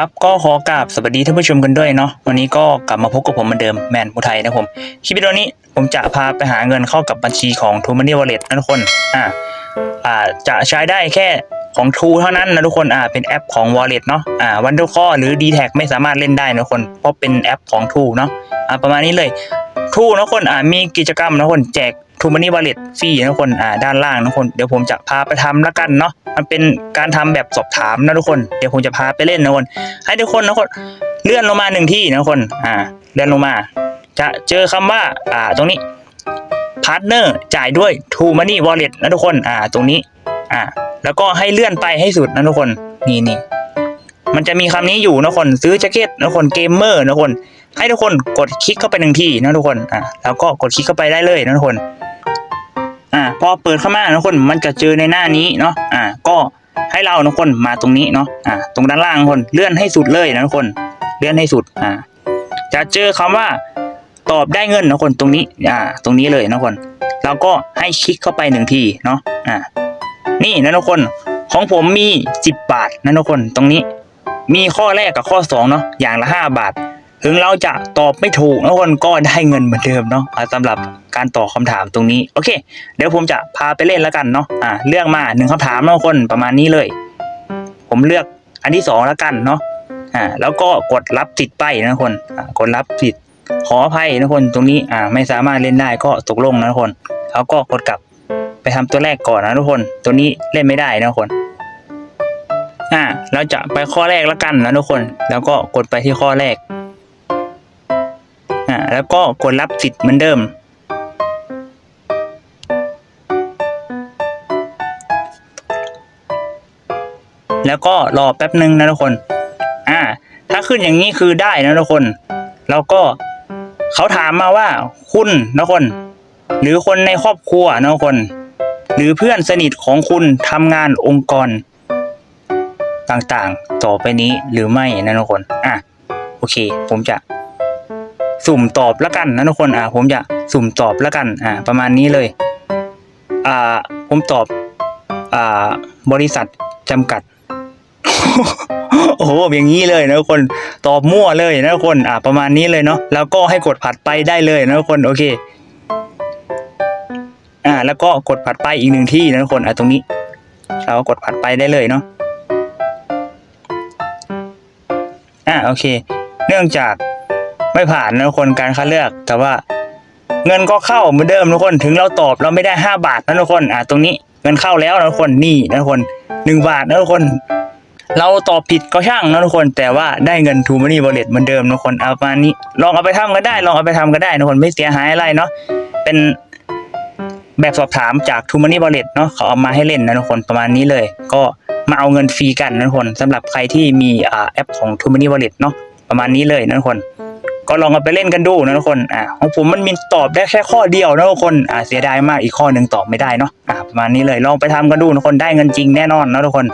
ครับก็ขอกราบสวัสดีท่านผู้ชมกันด้วยเนาะวันนี้ก็กลับมาพบกับผมเหมือนเดิมแมนมุไทยนะผมคลิปวิดีโอนี้ผมจะพาไปหาเงินเข้ากับบัญชีของ t ูมันนี่วอลเล็ตนะทุกคนอ่าอ่าจะใช้ได้แค่ของ True เท่านั้นนะทุกคนอ่าเป็นแอปของ Wallet เนาะอ่าวันเดอร์คอหรือ d t แทไม่สามารถเล่นได้นะทุกคนเพราะเป็นแอปของ True เนาะอ่าประมาณนี้เลย True นะทุกคนอ่ามีกิจกรรมนะทุกคนแจก t ูมันนี่วอลเล็ตฟรีนะทุกคนอ่าด้านล่างนะทุกคนเดี๋ยวผมจะพาไปทำแล้วกันเนาะมันเป็นการทำแบบสอบถามนะทุกคนเดี๋ยวผมจะพาไปเล่นนะทุกคน ให้ทุกคนนะทุกคนเลื่อนลงมาหนึ่งที่นะทุกคนอ่าเลื่อนลงมา จะเจอคำว่าอ่าตรงนี้พาร์ทเนอร์จ่ายด้วย True Money Wallet นะทุกคน อ่า ตรงนี้ อ่า แล้วก็ให้เลื่อนไปให้สุดนะทุกคน นี่นี่ มันจะมีคำนี้อยู่นะทุกคน ซื้อแจ็คเก็ตนะทุกคน เกมเมอร์นะทุกคน ให้ทุกคนกดคลิกเข้าไปหนึ่งที่นะทุกคน อ่า แล้วก็กดคลิกเข้าไปได้เลยนะทุกคน อ่าพอเปิดเข้ามานะทุกคนมันจะเจอในหน้านี้เนาะอ่าก็ให้เราทุกคนมาตรงนี้เนาะอ่าตรงด้านล่างทุกคนเลื่อนให้สุดเลยนะทุกคนเลื่อนให้สุดอ่าจะเจอคำว่าตอบได้เงินนะคนตรงนี้อ่าตรงนี้เลยนะคนเราก็ให้คลิกเข้าไปหนึ่งทีเนาะอ่านี่นะทุกคนของผมมีสิบบาทนะทุกคนตรงนี้ มีข้อแรกกับข้อสองเนาะอย่างละห้าบาท ถึงเราจะตอบไม่ถูกนะทุกคนก็ได้เงินเหมือนเดิมเนาะสำหรับการตอบคำถามตรงนี้ โอเค เดี๋ยวผมจะพาไปเล่นแล้วกันเนาะอ่าเลือกมาหนึ่งคำถามนะทุกคนประมาณนี้เลย ผมเลือกอันที่สองแล้วกันเนาะอ่าแล้วก็กดรับสิทธิ์ไปนะทุกคนกดรับสิทธิ์ขออภัยนะทุกคนตรงนี้อ่าไม่สามารถเล่นได้ก็ตกลงนะทุกคนแล้วก็กดกลับไปทำตัวแรกก่อนนะทุกคน ตัวนี้เล่นไม่ได้นะทุกคนอ่าเราจะไปข้อแรกแล้วกันนะทุกคน แล้วก็กดไปที่ข้อแรก แล้วก็กดรับสิทธิ์เหมือนเดิม แล้วก็รอแป๊บหนึ่งนะทุกคน อ่า ถ้าขึ้นอย่างนี้คือได้นะทุกคน แล้วก็เขาถามมาว่าคุณนะคน หรือคนในครอบครัวนะทุกคน หรือเพื่อนสนิทของคุณทำงานองค์กรต่างๆ ต่อไปนี้หรือไม่นะทุกคน อะ โอเค ผมจะ สุ่มตอบแล้วกันนะทุกคนอ่าผมจะสุ่มตอบแล้วกันอ่าประมาณนี้เลยอ่าผมตอบอ่าบริษัทจำกัด โอ้โหอย่างนี้เลยนะทุกคนตอบมั่วเลยนะทุกคนอ่าประมาณนี้เลยเนาะแล้วก็ให้กดผัดไปได้เลยนะทุกคนโอเคอ่าแล้วก็กดผัดไปอีกหนึ่งที่นะทุกคนอ่าตรงนี้เราก็กดผัดไปได้เลยเนาะอ่าโอเค เนื่องจาก ไม่ผ่านนะทุกคนการคัดเลือก แต่ว่าเงินก็เข้าเหมือนเดิมทุกคนถึงเราตอบเราไม่ได้ห้าบาทนะทุกคนอ่าตรงนี้เงินเข้าแล้วนะทุกคนนี่นะทุกคนหนึ่งบาทนะทุกคน เราตอบผิดก็ช่างนะทุกคน แต่ว่าได้เงินทูมานี่บอลเลตเหมือนเดิมนะทุกคนเอาประมาณนี้ ลองเอาไปทำก็ได้ ลองเอาไปทำก็ได้นะทุกคนไม่เสียหายอะไรเนาะเป็นแบบสอบถามจากทูมานี่บอลเลตเนาะเขาเอามาให้เล่นนะทุกคนประมาณนี้เลย ก็มาเอาเงินฟรีกันนะทุกคนสำหรับใครที่มีอแอปของทูมานี่บอลเลตเนาะประมาณนี้เลยนะทุกคน ก็ลองเอาไปเล่นกันดูนะทุกคนอ่าของผมมันมีตอบได้แค่ข้อเดียวนะทุกคนอ่าเสียดายมากอีกข้อหนึ่งตอบไม่ได้เนาะอ่าประมาณนี้เลยลองไปทำกันดูนะทุกคนได้เงินจริงแน่นอนนะทุกคน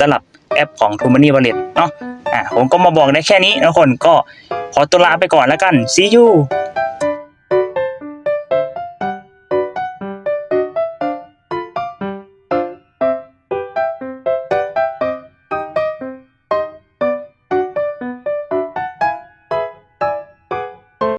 สำหรับแอปของ t ูมันนี่ Wallet เนาะอ่าผมก็มาบอกได้แค่นี้นะทุกคนก็ขอตัวลาไปก่อนแล้วกัน see you